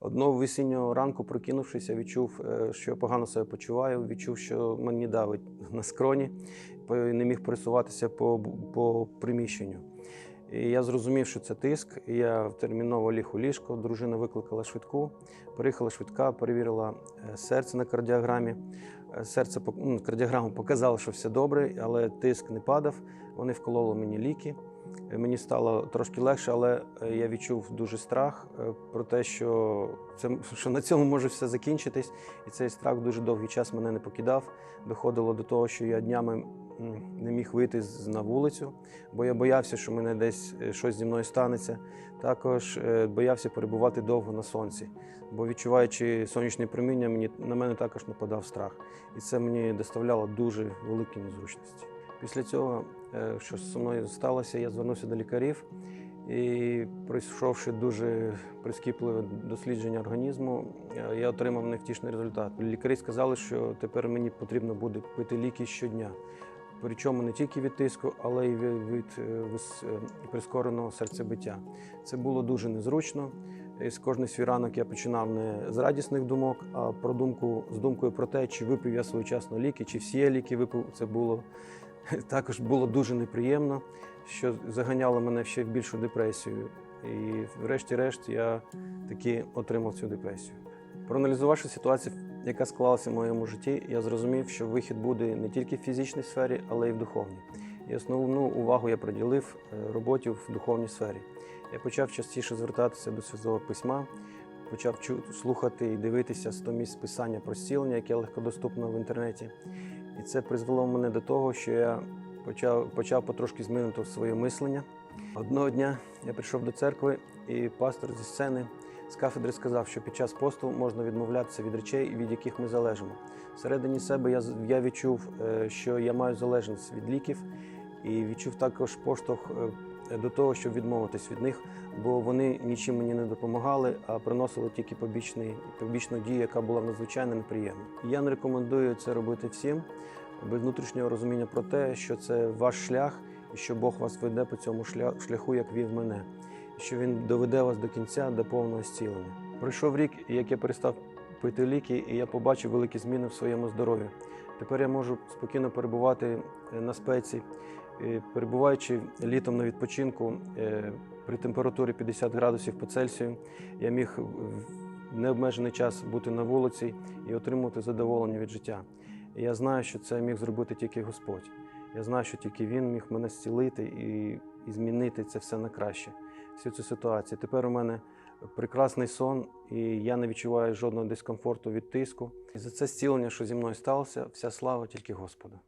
Одного весіннього ранку, прокинувшись, я відчув, е, що я погано себе почуваю, відчув, що мені давить на скроні, не міг пересуватися по, по приміщенню. І я зрозумів, що це тиск. Я терміново ліг у ліжко. Дружина викликала швидку. Приїхала швидка, перевірила е, серце на кардіограмі. Е, Серце ну, кардіограму показало, що все добре, але тиск не падав. Вони вкололи мені ліки. Е, Мені стало трошки легше, але е, я відчув дуже страх е, про те, що, це, що на цьому може все закінчитись. І цей страх дуже довгий час мене не покидав. Доходило до того, що я днями не міг вийти на вулицю, бо я боявся, що мене десь щось зі мною станеться. Також боявся перебувати довго на сонці, бо відчуваючи сонячне проміння, мені на мене також нападав страх, і це мені доставляло дуже великі незручності. Після цього, е, що зі мною сталося, я звернувся до лікарів і, пройшовши дуже прискіпливе дослідження організму, е, я отримав невтішний результат. Лікарі сказали, що тепер мені потрібно буде пити ліки щодня. Причому не тільки від тиску, але й від, е, прискореного серцебиття. Це було дуже незручно. І з кожний свій ранок я починав не з радісних думок, а про думку з думкою про те, чи випив я своєчасно ліки, чи всі я ліки випив. Це було також було дуже неприємно, що заганяло мене ще в більшу депресію. І врешті-решт я таки отримав цю депресію. Проаналізувавши ситуацію, яка склалася в моєму житті, я зрозумів, що вихід буде не тільки в фізичній сфері, але й в духовній. І основну увагу я приділив е, роботі в духовній сфері. Я почав частіше звертатися до Святого Письма, почав слухати і дивитися 100 місць писання про зцілення, яке легкодоступно в інтернеті. І це призвело мене до того, що я почав, почав потрошки змінити своє мислення. Одного дня я прийшов до церкви, і пастор зі сцени з кафедри сказав, що під час посту можна відмовлятися від речей, від яких ми залежимо. Всередині себе я, я відчув, е, що я маю залежність від ліків, і відчув також поштовх е, до того, щоб відмовитись від них, бо вони нічим мені не допомагали, а приносили тільки побічний, побічну дію, яка була надзвичайно неприємна. Я не рекомендую це робити всім без внутрішнього розуміння про те, що це ваш шлях, і що Бог вас веде по цьому шля- шляху, як вів мене, що Він доведе вас до кінця, до повного зцілення. Пройшов рік, як я перестав пити ліки, і я побачив великі зміни в своєму здоров'ї. Тепер я можу спокійно перебувати е, на спеці, перебуваючи літом на відпочинку е, при температурі 50 градусів по Цельсію, я міг в необмежений час бути на вулиці і отримувати задоволення від життя. Я знаю, що це міг зробити тільки Господь. Я знаю, що тільки Він міг мене зцілити і, і змінити це все на краще, всю цю ситуацію. Тепер у мене прекрасний сон, і я не відчуваю жодного дискомфорту від тиску. І за це зцілення, що зі мною сталося, вся слава тільки Господу.